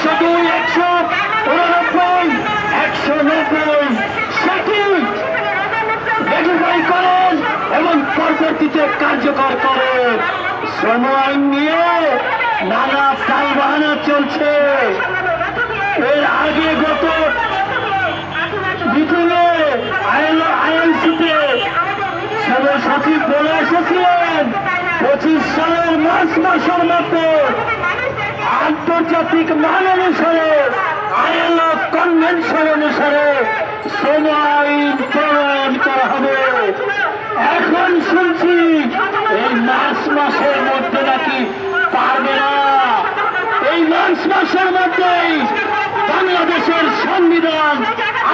একশো একশো একশো নব্বই সঠিক ভেরিফাই করেন এবং পরবর্তীতে কার্যকর করেন শ্রম আইন নিয়ে নানা তালবাহানা চলছে। এর আগে গত মিটিংয়ে আইএনসিতে শ্রম সচিব বলে এসেছিলেন, পঁচিশ সালের মার্চ মাসের মধ্যে আন্তর্জাতিক মান অনুসারে আইএলও কনভেনশন অনুসারে এখন শুনছি এই মার্চ মাসের মধ্যে নাকি পারবে না। এই মার্চ মাসের মধ্যেই বাংলাদেশের সংবিধান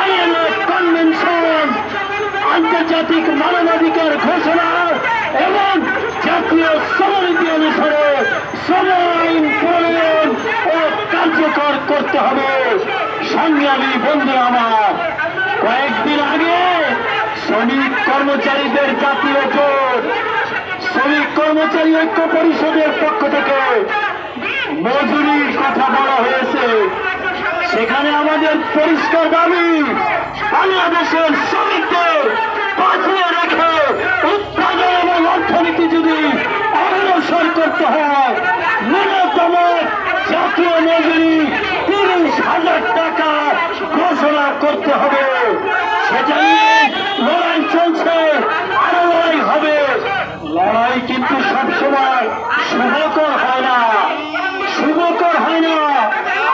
আইএলও কনভেনশন, আন্তর্জাতিক মানবাধিকার ঘোষণা এবং জাতীয় শ্রমনীতি অনুসারে শ্রম আইন ও কার্যকর করতে হবে। সংগ্রামী বন্ধু আমার কয়েকদিন আগে শ্রমিক কর্মচারীদের জাতীয় জোট, শ্রমিক কর্মচারী ঐক্য পরিষদের পক্ষ থেকে মজুরির কথা বলা হয়েছে। সেখানে আমাদের পরিষ্কার দাবি, বাংলাদেশের শ্রমিকদের বাঁচিয়ে রেখে উৎপাদন এবং অর্থনীতি যদি অগ্রসর করতে হয়, ন্যূনতম জাতীয় মজুরি তিরিশ হাজার টাকা ঘোষণা করতে হবে। সেটা নিয়ে লড়াই চলছে আরও লড়াই হবে। লড়াই কিন্তু সবসময় শুভকর হয় না। শুভকর হয় না।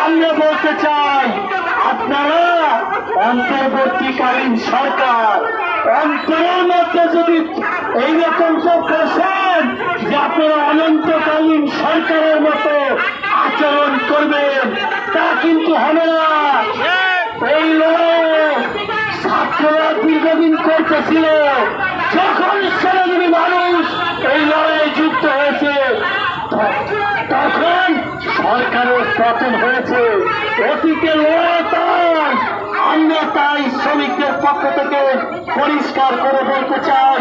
আমরা বলতে চাই, আপনারা অন্তর্বর্তীকালীন সরকার, অন্তরের মধ্যে যদি এইরকম তো বসেন যে আপনারা অনন্তকালীন সরকারের মতো আচরণ করবেন, তা কিন্তু হবে না এই লড়াই ছাত্ররা করতেছিল। যখন শ্রমজীবী মানুষ এই লড়াই যুক্ত হয়েছে, তখন সরকারের পতন হয়েছে। অতীতে লড়াই, আমরা তাই শ্রমিকদের পক্ষ থেকে পরিষ্কার করে বলতে চাই,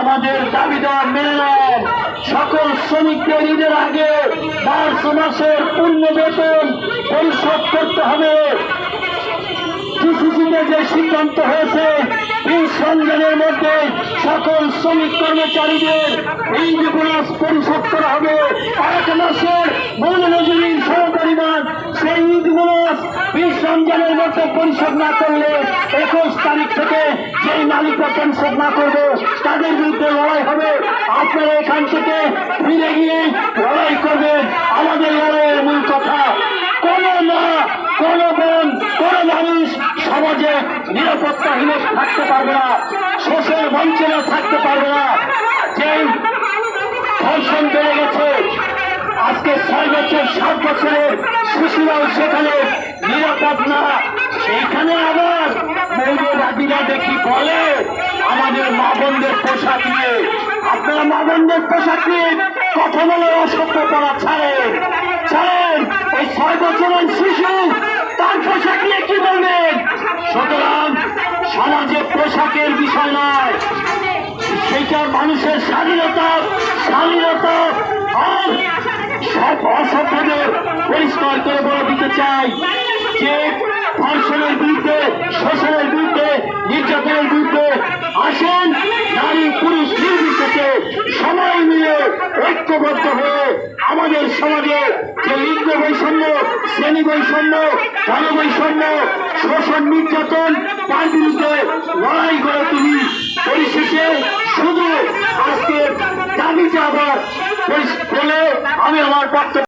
আমাদের দাবিদার মেনে সকল শ্রমিকদের ঈদের আগে মার্চ মাসের পূর্ণ বেতন পরিশোধ করতে হবে। ডিসিসিতে যে সিদ্ধান্ত হয়েছে সংযোগের মধ্যে সকল শ্রমিক কর্মচারীদের এই বোনাস পরিশোধ করা হবে, এক মাসের মূল মজুরির সহপরিমাণ সেই ঈদ বোনাস বিশ মধ্যে পরিশোধ না করলে একুশ তারিখ থেকে যেই মালিকরা পরিশোধ না করবে, তাদের বিরুদ্ধে লড়াই হবে। আপনারা এখান থেকে ফিরে গিয়ে লড়াই করবেন। আমাদের লড়াইয়ের মূল কথা কোনো মা কোনো কোনো মানুষ সমাজে নিরাপত্তাহীন থাকতে পারবে না, শোষণ বঞ্চনা থাকতে পারবে না। যে ধর্ষণ বেড়ে গেছে, আজকে ছয় বছর, সাত বছরের শিশুরাও সেখানে নিরাপদ না। সেইখানে আবার মৌলবাদীরা দেখি বলে, আমাদের মা বোনদের পোশাক নিয়ে। আপনারা মা বোনদের পোশাক নিয়ে কথা বলে পড়া ছাড়েন। ছাড়েন ওই ছয় বছরের শিশু পোশাক নিয়ে কি বলবেন? সুতরাং সমাজে পোশাকের বিষয় নয় সেটা মানুষের স্বাধীনতা স্বাধীনতা আর সব অসভ্যদের পরিষ্কার করে বলে দিতে চাই। সমাজে যে লিঙ্গ বৈষম্য, শ্রেণি বৈষম্য ধন বৈষম্য শোষণ, নির্যাতন, তার বিরুদ্ধে লড়াই করে তুমি পরিশেষে শুধু আজকে দাবি আবার বলে আমি আমার বক্তব্য